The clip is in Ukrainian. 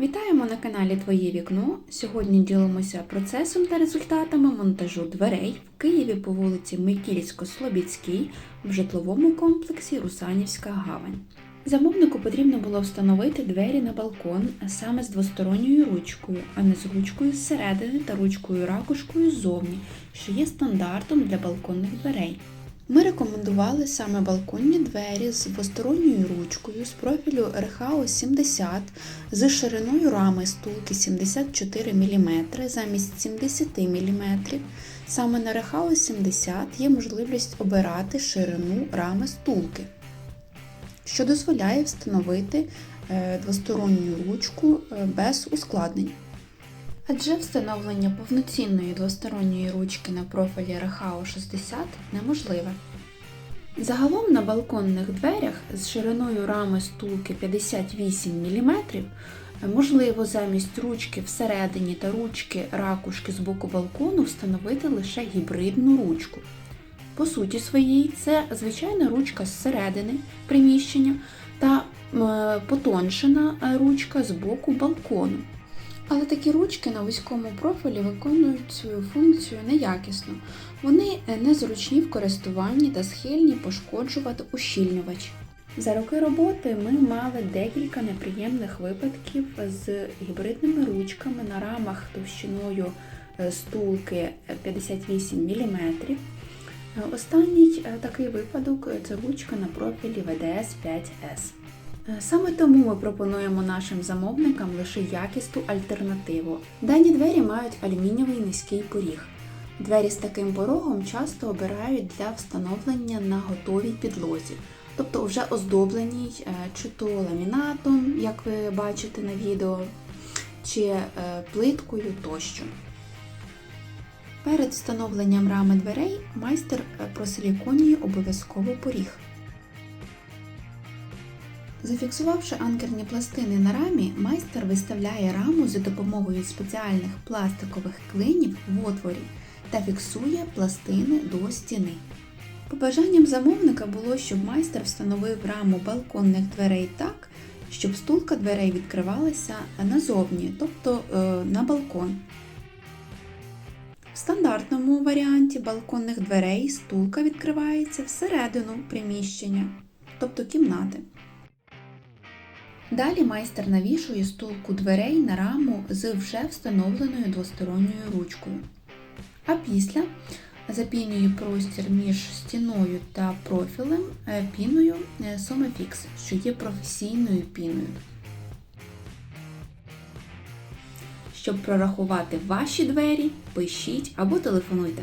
Вітаємо на каналі Твоє вікно. Сьогодні ділимося процесом та результатами монтажу дверей в Києві по вулиці Микільсько-Слобідській в житловому комплексі Русанівська гавань. Замовнику потрібно було встановити двері на балкон саме з двосторонньою ручкою, а не з ручкою зсередини та ручкою ракушкою ззовні, що є стандартом для балконних дверей. Ми рекомендували саме балконні двері з двосторонньою ручкою з профілю RHO 70 з шириною рами стулки 74 мм замість 70 мм. Саме на RHO 70 є можливість обирати ширину рами стулки, що дозволяє встановити е, двосторонню ручку е, без ускладнень. Адже встановлення повноцінної двосторонньої ручки на профілі RHO 60 неможливе. Загалом на балконних дверях з шириною рами стулки 58 мм можливо замість ручки всередині та ручки ракушки з боку балкону встановити лише гібридну ручку. По суті своїй, це звичайна ручка зсередини приміщення та е, потоншена ручка з боку балкону. Але такі ручки на вузькому профілі виконують свою функцію неякісно. Вони незручні в користуванні та схильні пошкоджувати ущільнювач. За роки роботи ми мали декілька неприємних випадків з гібридними ручками на рамах товщиною е, стулки 58 мм. Останній е, такий випадок це ручка на профілі VDS 5S. Е, Саме тому ми пропонуємо нашим замовникам лише якісну альтернативу. Дані двері мають алюмінієвий низький поріг. Двері з таким порогом часто обирають для встановлення на готовій підлозі, тобто вже оздобленій е, чи то ламінатом, як ви бачите на відео, чи е, плиткою тощо. Перед встановленням рами дверей майстер е, просиліконює обов'язково поріг. Зафіксувавши анкерні пластини на рамі, майстер виставляє раму за допомогою спеціальних пластикових клинів в отворі та фіксує пластини до стіни. Побажанням замовника було, щоб майстер встановив раму балконних дверей так, щоб стулка дверей відкривалася назовні, тобто е, на балкон. Стандартному варіанті балконних дверей стулка відкривається всередину приміщення, тобто кімнати. Далі майстер навішує стулку дверей на раму з вже встановленою двосторонньою ручкою. А після запінює простір між стіною та профілем е, піною е, Somafix, що є професійною піною. Щоб прорахувати ваші двері, пишіть або телефонуйте.